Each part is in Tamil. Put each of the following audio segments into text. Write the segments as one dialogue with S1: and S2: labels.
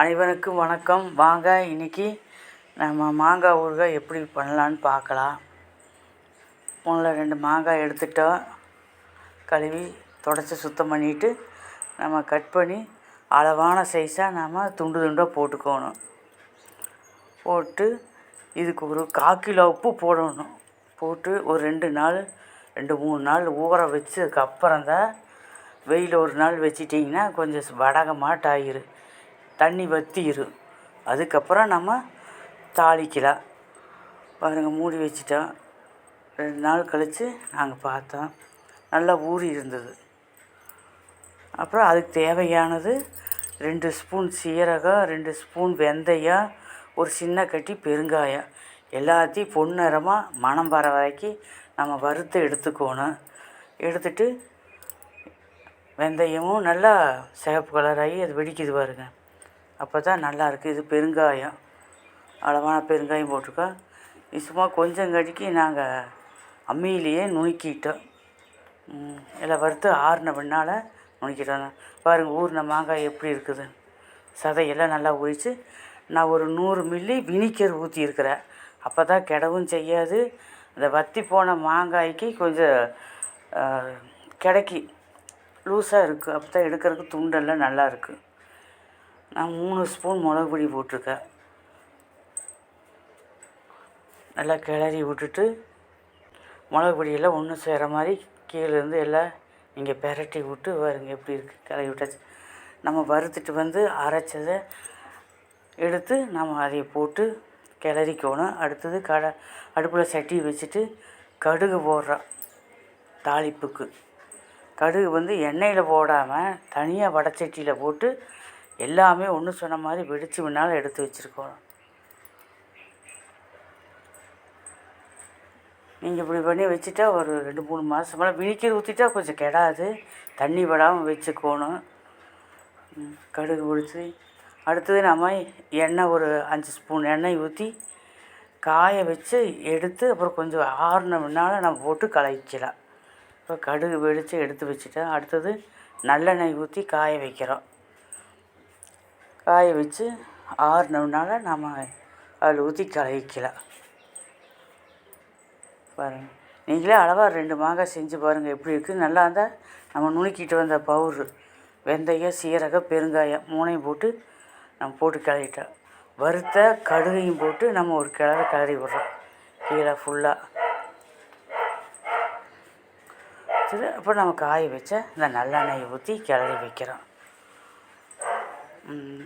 S1: அனைவருக்கும் வணக்கம். வாங்க இன்றைக்கி நம்ம மாங்காய் ஊறுகாய் எப்படி பண்ணலான்னு பார்க்கலாம். முதல்ல ரெண்டு மாங்காய் எடுத்துட்டோம் கழுவி தொடச்சி சுத்தம் பண்ணிவிட்டு நம்ம கட் பண்ணி அளவான சைஸாக நம்ம துண்டு துண்டாக போட்டுக்கணும். போட்டு இதுக்கு ஒரு கால் கிலோ உப்பு போடணும். போட்டு ஒரு ரெண்டு நாள் ரெண்டு மூணு நாள் ஊற வச்சதுக்கப்புறம் தான் வெயில் ஒரு நாள் வச்சிட்டிங்கன்னா கொஞ்சம் வடகமாட்டாயிரும். தண்ணி வற்றிடும் அதுக்கப்புறம் நம்ம தாளிக்கலாம். பாருங்கள் மூடி வச்சிட்டோம். ரெண்டு நாள் கழித்து நாங்கள் பார்த்தோம். நல்லா ஊறி இருந்தது. அப்புறம் அதுக்கு தேவையானது ரெண்டு ஸ்பூன் சீரகம் ரெண்டு ஸ்பூன் வெந்தயம் ஒரு சின்ன கட்டி பெருங்காயம். எல்லாத்தையும் பொன்னிறமாக மணம் வர வரைக்கும் நம்ம வறுத்து எடுத்துக்கணும். எடுத்துட்டு வெந்தயமும் நல்லா சிகப்பு கலராகி அது வெடிக்குது பாருங்க. அப்போ தான் நல்லாயிருக்கு இது பெருங்காயம். அளவான பெருங்காயம் போட்டிருக்கோம் இது சும்மா கொஞ்சம் கடிக்கு நாங்கள் அம்மியிலேயே நுணுக்கிட்டோம். எல்லாம் வறுத்து ஆறின பின்னால் நுணுக்கிட்டோம். பாருங்கள் ஊறின மாங்காய் எப்படி இருக்குது. சதையெல்லாம் நல்லா உரித்து நான் ஒரு நூறு மில்லி வினிக்கர் ஊற்றியிருக்கிறேன் அப்போ தான் கிடவும் செய்யாது. இந்த வத்தி போன மாங்காய்க்கு கொஞ்சம் கிடைக்கி லூஸாக இருக்குது அப்போ தான் எடுக்கிறதுக்கு துண்டெல்லாம் நல்லா இருக்குது நான் மூணு ஸ்பூன் மிளகு பொடி போட்டிருக்கேன். நல்லா கிளறி விட்டுட்டு மிளகு பொடியெல்லாம் ஒன்று சேர மாதிரி கீழேருந்து எல்லாம் இங்கே பெரட்டி விட்டு வருங்க எப்படி இருக்குது கிளறி விட்டாச்சு. நம்ம வறுத்துட்டு வந்து அரைச்சதை எடுத்து நம்ம அதை போட்டு கிளறிக்கணும். அடுத்தது கடை அடுப்பில் சட்டி வச்சுட்டு கடுகு போடுறோம் தாளிப்புக்கு. கடுகு வந்து எண்ணெயில் போடாமல் தனியாக வடச்சட்டியில் போட்டு எல்லாமே ஒன்று சொன்ன மாதிரி வெடித்து முன்னால் எடுத்து வச்சுருக்கோம். நீங்கள் இப்படி பண்ணி வச்சுட்டா ஒரு ரெண்டு மூணு மாதம் மேலே வினிக்கீர் ஊற்றிட்டா கொஞ்சம் கெடாது. தண்ணி விடாமல் வச்சுக்கணும். கடுகு பிடிச்சி. அடுத்தது நம்ம எண்ணெய் ஒரு அஞ்சு ஸ்பூன் எண்ணெய் ஊற்றி காய வச்சு எடுத்து அப்புறம் கொஞ்சம் ஆறின முன்னால் நம்ம போட்டு கலக்கிக்கலாம். இப்போ கடுகு வெடித்து எடுத்து வச்சுட்டேன் அடுத்தது நல்லெண்ணெய் ஊற்றி காய வைக்கிறோம். காய வச்சு ஆறுனவுனால நம்ம அதில் ஊற்றி கலக்கிக்கலாம். பாருங்கள் நீங்களே அளவாக ரெண்டு மாங்காய் செஞ்சு பாருங்கள் எப்படி இருக்குது நல்லா இருந்தால் நம்ம நுணுக்கிட்டு வந்த பவுரு வெந்தயம் சீரகம் பெருங்காயம் மூணையும் போட்டு நம்ம போட்டு கிளறிட்டோம் வறுத்த கடுகையும் போட்டு நம்ம ஒரு கிளறு கிளறி விட்றோம். கீழே ஃபுல்லாக சரி அப்புறம் நம்ம காய வச்ச இந்த நல்லெண்ணெயை ஊற்றி கிளறி வைக்கிறோம்.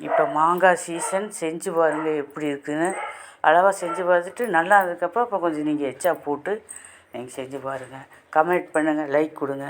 S1: இப்போ மாங்காய் சீசன் செஞ்சு பாருங்கள் எப்படி இருக்குதுன்னு அளவாக செஞ்சு பார்த்துட்டு நல்லா அதுக்கப்புறம் அப்புறம் கொஞ்சம் நீங்கள் எச்சா போட்டு நீங்கள் செஞ்சு பாருங்கள் கமெண்ட் பண்ணுங்கள் லைக் கொடுங்க.